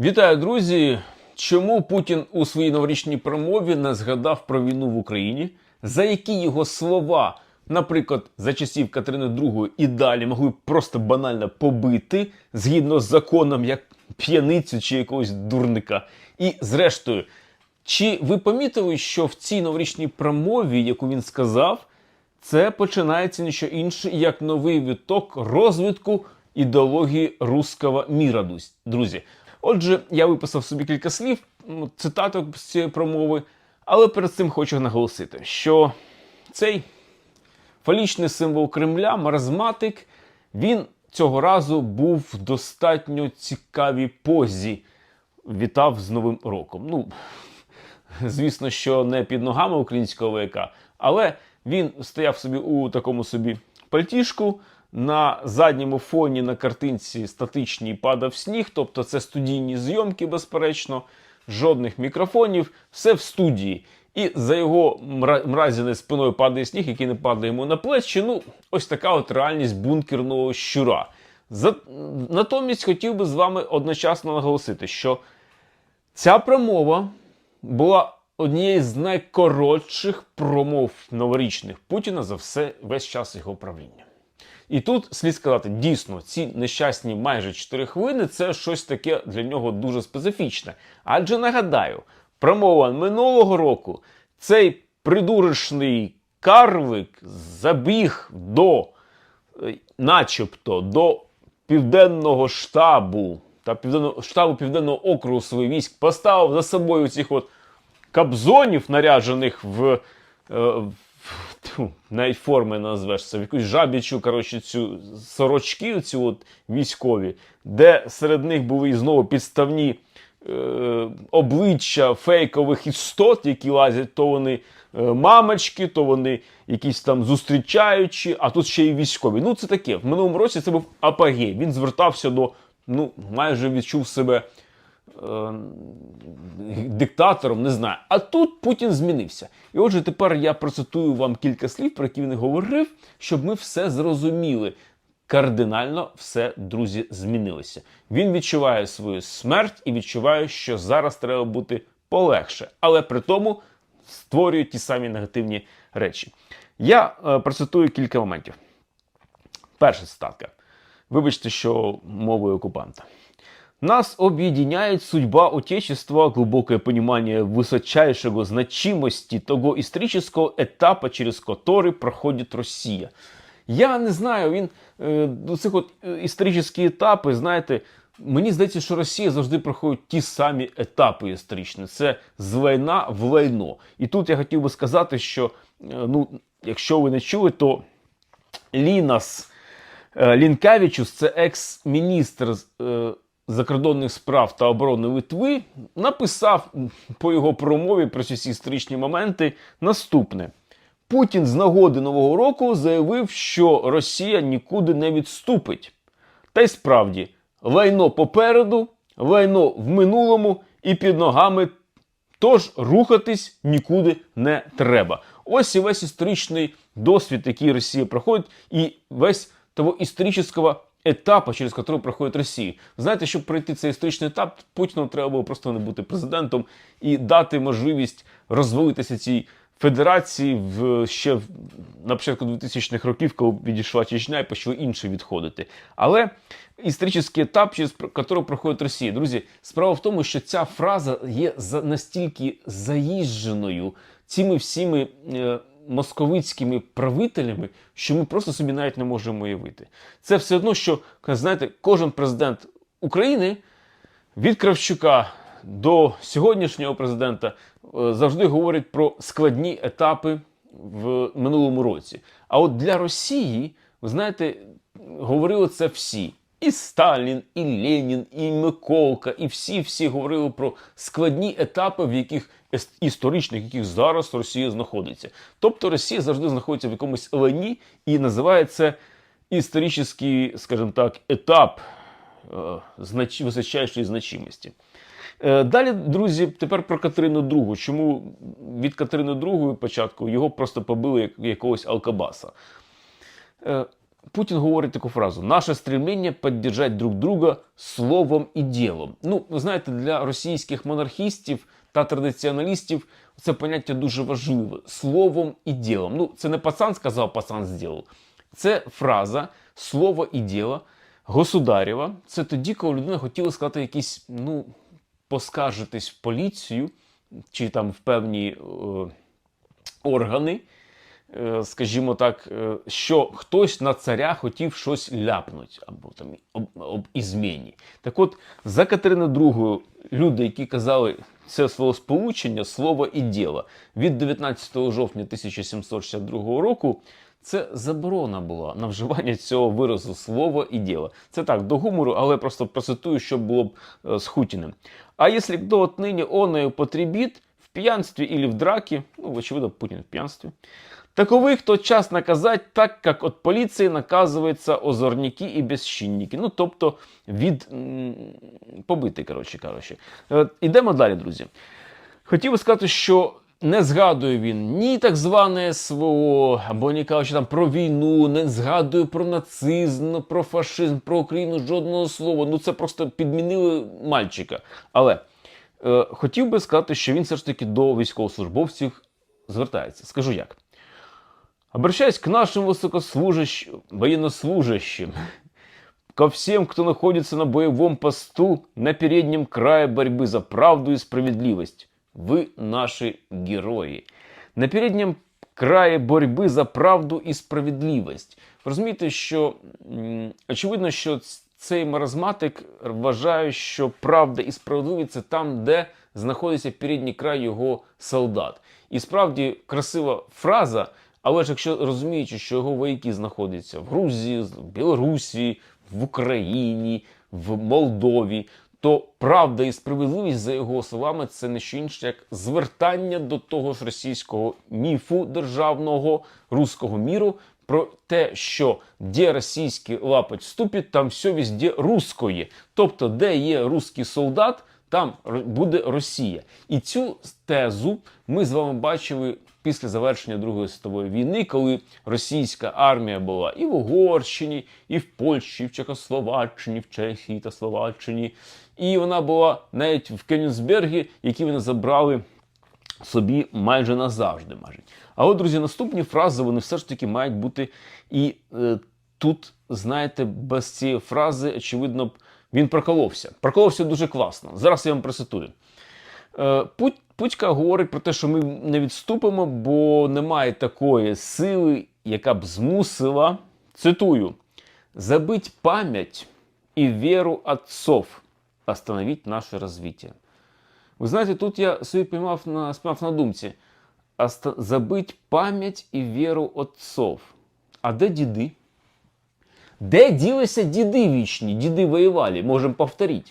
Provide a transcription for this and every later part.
Вітаю, друзі! Чому Путін у своїй новорічній промові не згадав про війну в Україні? За які його слова, наприклад, за часів Катерини II і далі могли просто банально побити згідно з законом, як п'яницю чи якогось дурника? І зрештою, чи ви помітили, що в цій новорічній промові, яку він сказав, це починається ніщо інше, як новий виток розвитку ідеології руского міра, друзі. Отже, я виписав собі кілька слів, ну, цитаток з цієї промови, але перед цим хочу наголосити, що цей фалічний символ Кремля, маразматик, він цього разу був в достатньо цікавій позі. Вітав з Новим роком. Ну, звісно, що не під ногами українського вояка, але він стояв собі у такому собі пальтішку. На задньому фоні на картинці статичній падав сніг, тобто це студійні зйомки, безперечно, жодних мікрофонів, все в студії. І за його мра- мразяною спиною падає сніг, який не падає йому на плечі. Ну, ось така от реальність бункерного щура. За... Натомість хотів би з вами одночасно наголосити, що Ця промова була однією з найкоротших промов новорічних Путіна за все весь час його правління. І тут слід сказати, дійсно, ці нещасні майже 4 хвилини це щось таке для нього дуже специфічне. Адже нагадаю, промова минулого року цей придурочний карвик забіг до е, начебто до південного штабу та південного штабу південного округу своїх військ поставив за собою цих от кабзонів, наряджених в, е, в тьфу, навіть форми не назвешся, в якусь жабічу, коротше, цю сорочки, цю от військові, де серед них були і знову підставні е, обличчя фейкових істот, які лазять, то вони е, мамочки, то вони якісь там зустрічаючі, а тут ще й військові. Ну, це таке. В минулому році це був апогей. Він звертався до, ну, майже відчув себе диктатором, не знаю. А тут Путін змінився. І отже, тепер я процитую вам кілька слів, про які він говорив, щоб ми все зрозуміли. Кардинально все, друзі, змінилося. Він відчуває свою смерть і відчуває, що зараз треба бути полегше, але при тому створює ті самі негативні речі. Я е, процитую кілька моментів. Перша цитатка. Вибачте, що мовою оккупанта. Нас объединяет судьба Отечества, глубокое понимание высочайшего значимости того исторического этапа, через который проходит Росія. Я не знаю, він е, до цих от е, історичні етапи, знаєте, мені здається, що Росія завжди проходить ті самі етапи історичні. Це з війна в лайно. І тут я хотів би сказати, що е, ну, якщо ви не чули, то Лінас Е, Лінкевичус, це екс-міністр з, е, закордонних справ та оборони Литви, написав по його промові про ці всі історичні моменти наступне. Путін з нагоди Нового року заявив, що Росія нікуди не відступить. Та й справді, лайно попереду, лайно в минулому і під ногами Тож рухатись нікуди не треба. Ось і весь історичний досвід, який Росія проходить, і весь того історичного етапу, через який проходить Росія. Знаєте, щоб пройти цей історичний етап, Путіну треба було просто не бути президентом і дати можливість розвалитися цій федерації в ще на початку 2000-х років, коли відійшла Чечня і почали інші відходити. Але історичний етап, через який проходить Росія. Друзі, справа в тому, що ця фраза є настільки заїждженою цими всіми е, московицькими правителями, що ми просто собі навіть не можемо уявити. Це все одно, що знаєте, кожен президент України від Кравчука до сьогоднішнього президента е, завжди говорять про складні етапи в минулому році. А от для Росії, ви знаєте, говорили це всі. І Сталін, і Ленін, і Миколка, і всі-всі говорили про складні етапи, в яких історичних, в яких зараз Росія знаходиться. Тобто Росія завжди знаходиться в якомусь лані і називає це історичний, скажімо так, етап е, знач... височайшої значимості. Е, Далі, друзі, тепер про Катерину II. Чому від Катерини II початку його просто побили як якогось алкабаса? Путін говорить таку фразу: наше стремлення підтримати друг друга словом і ділом. Ну, ви знаєте, для російських монархістів та традиціоналістів це поняття дуже важливе словом і ділом. Ну, це не пацан сказав, пацан зробив. Це фраза слово і діло государєва. Це тоді, коли людина хотіла сказати якісь, ну, поскаржитись в поліцію чи там в певні е, органи, е, скажімо так, е, що хтось на царя хотів щось ляпнути або там об, об ізміні. Так от, за Катерини II люди, які казали це словосполучення, слово і діло, від 19 жовтня 1762 року. Це заборона була на вживання цього виразу слово і діло. Це так, до гумору, але просто процитую, щоб було б е, з Хутіним. А если кто отныне оное употребит в пьянстве или в драке, ну, очевидно, Путин в пьянстве, таковых тот час наказать так, как от поліції наказуються озорники і безчинники. Ну, тобто від побити, коротше кажучи. Е, Ідемо далі, друзі. Хотів би сказати, що не згадує він ні так зване СВО, або не кажучи там про війну, не згадує про нацизм, про фашизм, про Україну жодного слова. Ну це просто підмінили мальчика. Але е, хотів би сказати, що він все ж таки до військовослужбовців звертається. Скажу як. Обращаясь к нашим высокослужащим, военнослужащим, ко всем, кто находится на боевом посту на переднем крае борьбы за правду и справедливость. Вы наши герої. На переднем краї боротьби за правду і справедливість. Розумієте, що м, очевидно, що ц- цей маразматик вважає, що правда і справедливість це там, де знаходиться передній край його солдат. І справді красива фраза, але ж якщо розуміючи, що його вояки знаходяться в Грузії, в Білорусі, в Україні, в Молдові, то правда і справедливість, за його словами, це не що інше, як звертання до того ж російського міфу державного руського міру про те, що де російський лапоть ступить, там все везде русское. Тобто, де є русський солдат, там буде Росія. І цю тезу ми з вами бачили після завершення Другої світової війни, коли російська армія була і в Угорщині, і в Польщі, і в Чехословаччині, в Чехії та Словаччині. І вона була навіть в Кенігсбергі, які вони забрали собі майже назавжди. Майже. А от, друзі, наступні фрази вони все ж таки мають бути. І е, тут, знаєте, без цієї фрази, очевидно, б він проколовся. Проколовся дуже класно. Зараз я вам процитую. Е, Путька говорить про те, що ми не відступимо, бо немає такої сили, яка б змусила, цитую, забить пам'ять і віру отцов, остановить наше розвиття. Ви знаєте, тут я собі піймав на, спіймав на думці. Забить пам'ять і віру отцов. А де діди? Де ділися діди вічні? Діди воювали, можемо повторити.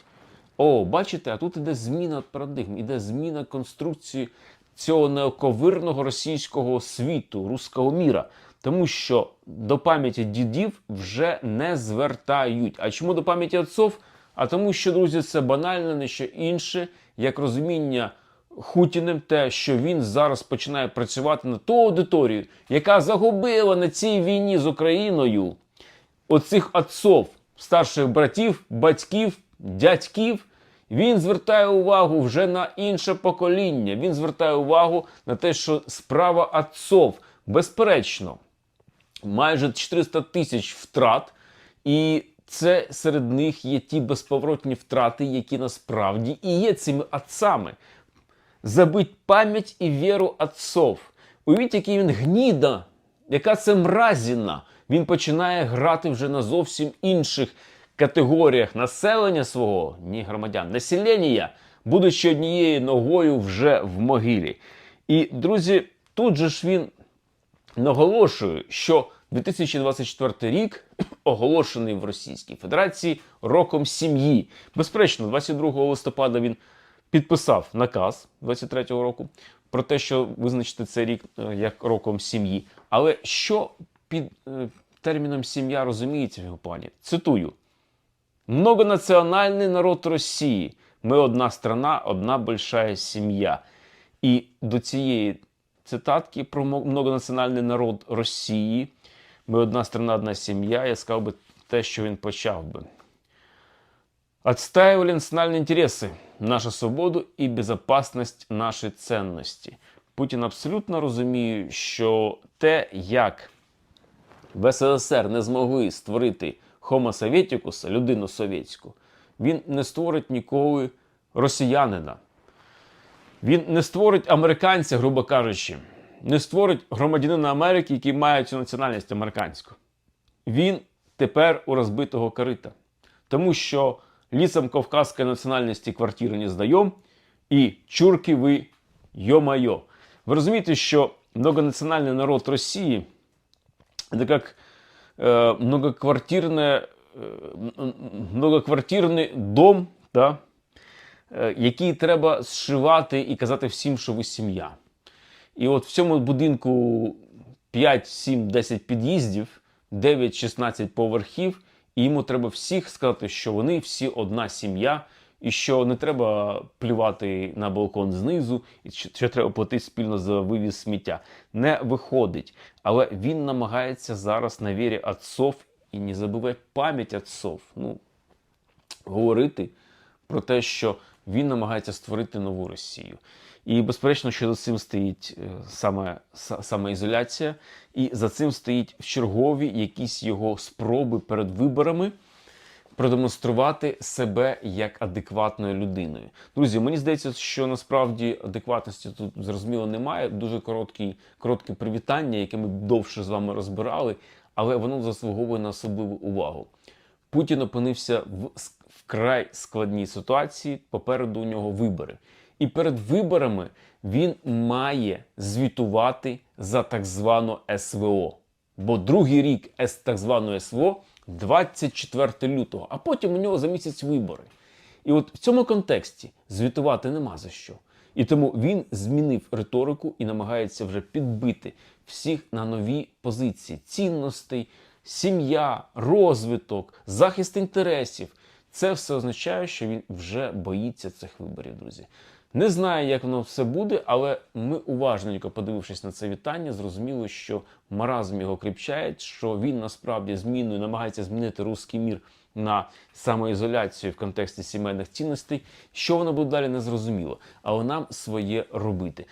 О, бачите, а тут іде зміна парадигм, іде зміна конструкції цього неоковирного російського світу, руського міра. Тому що до пам'яті дідів вже не звертають. А чому до пам'яті отцов? А тому, що, друзі, це банально не що інше, як розуміння Хутіним те, що він зараз починає працювати на ту аудиторію, яка загубила на цій війні з Україною оцих отцов, старших братів, батьків, дядьків, він звертає увагу вже на інше покоління. Він звертає увагу на те, що справа отцов, безперечно, майже 400 тисяч втрат, і це серед них є ті безповоротні втрати, які насправді і є цими отцами. Забить пам'ять і віру отцов. Уявіть, який він гніда, яка це мразіна. Він починає грати вже на зовсім інших категоріях населення свого, ні громадян, населення, будучи однією ногою вже в могилі. І, друзі, тут же ж він наголошує, що 2024 рік оголошений в Російській Федерації роком сім'ї. Безперечно, 22 листопада він підписав наказ 23-го року про те, що визначити цей рік е, як роком сім'ї. Але що під е, терміном сім'я розуміється в його плані? Цитую: многонаціональний народ Росії. Ми одна страна, одна большая сім'я. І до цієї цитатки про многонаціональний народ Росії Ми одна страна, одна сім'я. Я сказав би те, що він почав би. Отстаивали национальные интересы, нашу свободу і безопасность наші цінності. Путін абсолютно розуміє, що те, як в СРСР не змогли створити Sovieticus, людину совєтську, він не створить ніколи росіянина. Він не створить американця, грубо кажучи, не створить громадянина Америки, який має цю національність американську. Він тепер у розбитого корита. Тому що лицам кавказской национальности квартиры не сдаем, и чурки вы, ё-моё. Вы розумієте, що многонаціональний народ Росії это как э, многоквартирне, э, м- м- многоквартирний дом, да, е, який треба зшивати і казати всім, що ви сім'я. І от в цьому будинку 5, 7, 10 під'їздів, 9, 16 поверхів, і йому треба всіх сказати, що вони всі одна сім'я, і що не треба плювати на балкон знизу, і що, треба платити спільно за вивіз сміття. Не виходить. Але він намагається зараз на вірі отцов і не забувай пам'ять отцов. Ну, говорити про те, що він намагається створити нову Росію. І безперечно, що за цим стоїть е, саме са- самоізоляція, і за цим стоїть в чергові якісь його спроби перед виборами продемонструвати себе як адекватною людиною. Друзі, мені здається, що насправді адекватності тут зрозуміло немає. Дуже короткі, коротке привітання, яке ми довше з вами розбирали, але воно заслуговує на особливу увагу. Путін опинився в вкрай складній ситуації. Попереду у нього вибори. І перед виборами він має звітувати за так звану СВО. Бо другий рік так званої СВО 24 лютого, а потім у нього за місяць вибори. І от в цьому контексті звітувати нема за що. І тому він змінив риторику і намагається вже підбити всіх на нові позиції цінностей, сім'я, розвиток, захист інтересів. Це все означає, що він вже боїться цих виборів, друзі. Не знаю, як воно все буде, але ми уважненько подивившись на це вітання, зрозуміли, що маразм його кріпчає, що він насправді зміною намагається змінити руський мір на самоізоляцію в контексті сімейних цінностей. Що воно буде далі, не зрозуміло. Але нам своє робити.